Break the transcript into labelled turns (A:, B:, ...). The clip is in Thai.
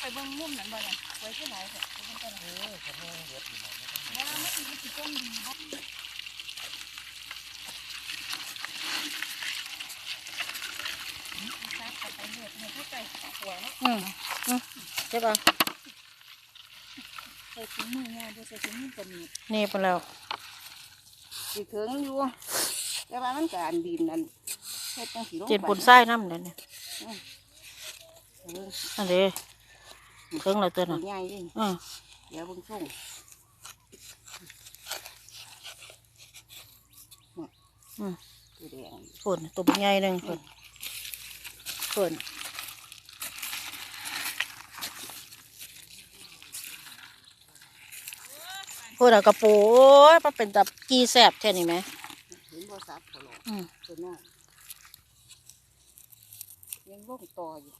A: ไปเบิ่งมุมนั้นบ่น่ะไว้ที่ไหนเถอะไปเบิ่งกัน
B: เออขโมยเห็ดนี่นะไม่ต้
A: วไม่สิสิต้นดีบ่ซักไปเฮ็ดให้เข้าใจหัวเนาะ
C: อืมอืมใช่ป่ะ
A: ใส่ถุงมือยาบ่ใส่ถุงมือก็มี
C: นี่ไปแล้ว
A: สิถึงอยู่แต่ว่ามันก็อันดินนั่นเจ็
C: ด
A: ไป
C: บนไส้น้ำเลย
A: เนี่ย
C: อันเด้ เครื่องอะไรตัว
A: ตั
C: น่ะ
A: วใหญ่เด้
C: อืม
A: เดี๋ยวเบิ่งส่ง
C: อืม
A: ตัวแดง
C: ฝนตัวเป็นใหญ่หนึ่งฝนฝนฝนอะกระปูโอ้ยมันเป็นตับกีแสบแค่นี้ไหม
A: เห็นบ่ซับเขาหรอก
C: อืม
A: ตัวน้อยยังลงต่ออยู่